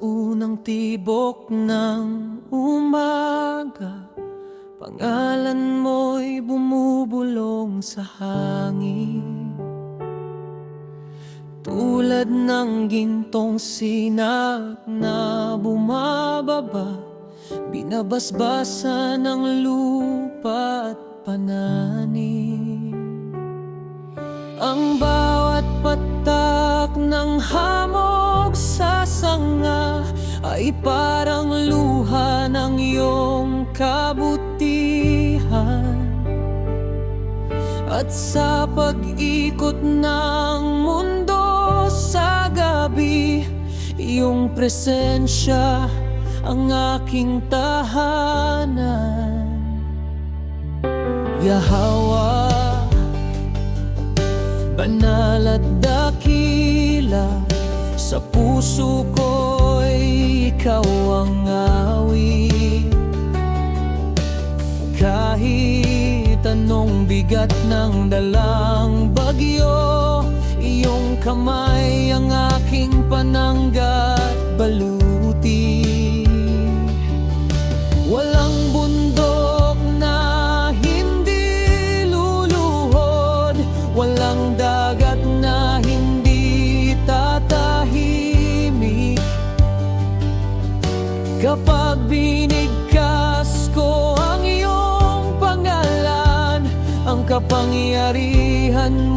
unang tibok ng umaga Pangalan mo'y bumubulong sa hangin. Tulad ng gintong sinag na bumababa Binabasbasa ng lupa at pananim Ang bawat patak ng hamog sa Ay parang luha ng iyong kabutihan. At sa pag-ikot ng mundo sa gabi Iyong presensya ang aking tahanan. Yahweh Banal at dakila Sa puso ko'y ikaw ang awit. Kahit anong bigat ng dalang bagyo Iyong kamay ang aking pananggat Kapag binigkas ko ang iyong pangalan Ang kapangyarihan mo'y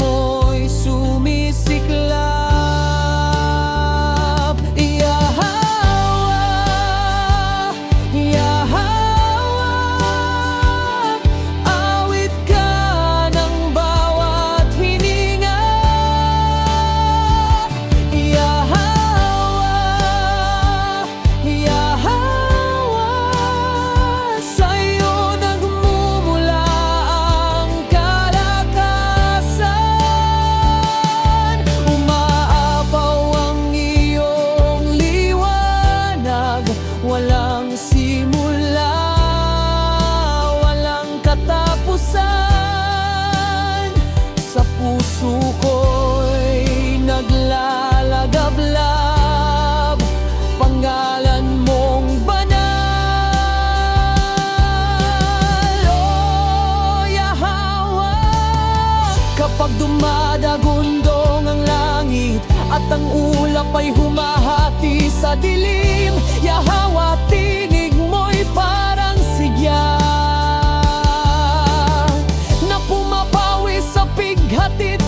ang ulap ay humahati sa dilim. Yahawa, tinig mo'y parang sigya. Na pumapawi sa pighatid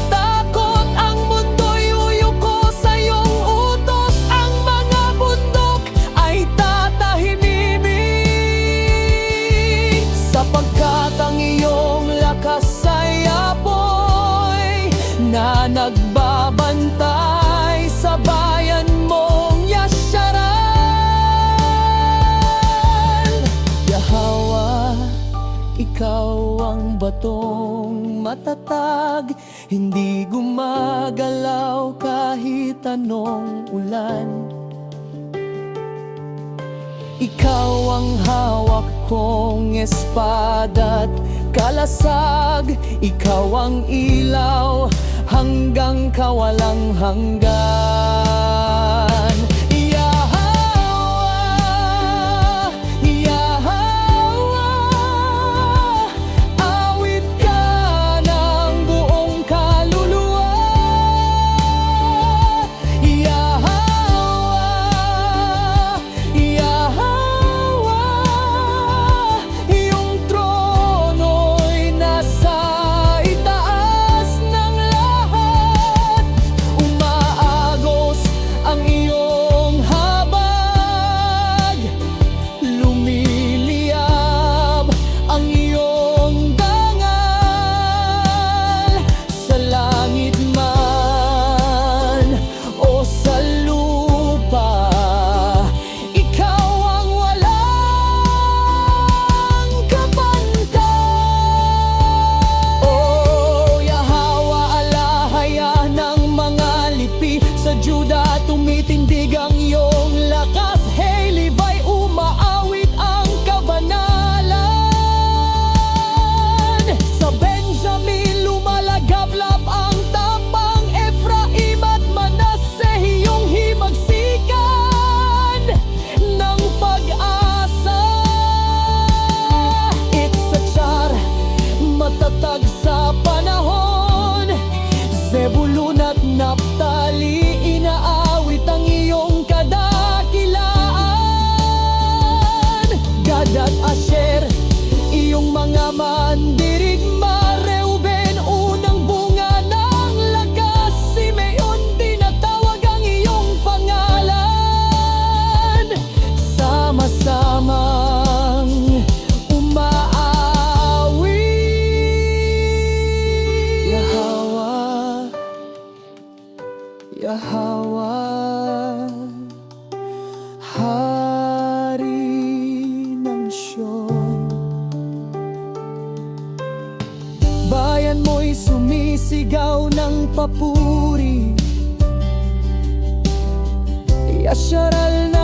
matatag Hindi gumagalaw kahit anong ulan. Ikaw ang hawak kong espada't kalasag Ikaw ang ilaw hanggang kawalang hanggan Judah. at Naphtali Yahawa Hari ng Siyon Bayan mo'y sumisigaw ng papuri. Yasharal na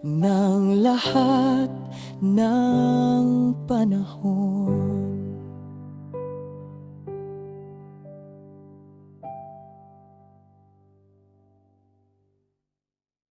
ng lahat ng panahon.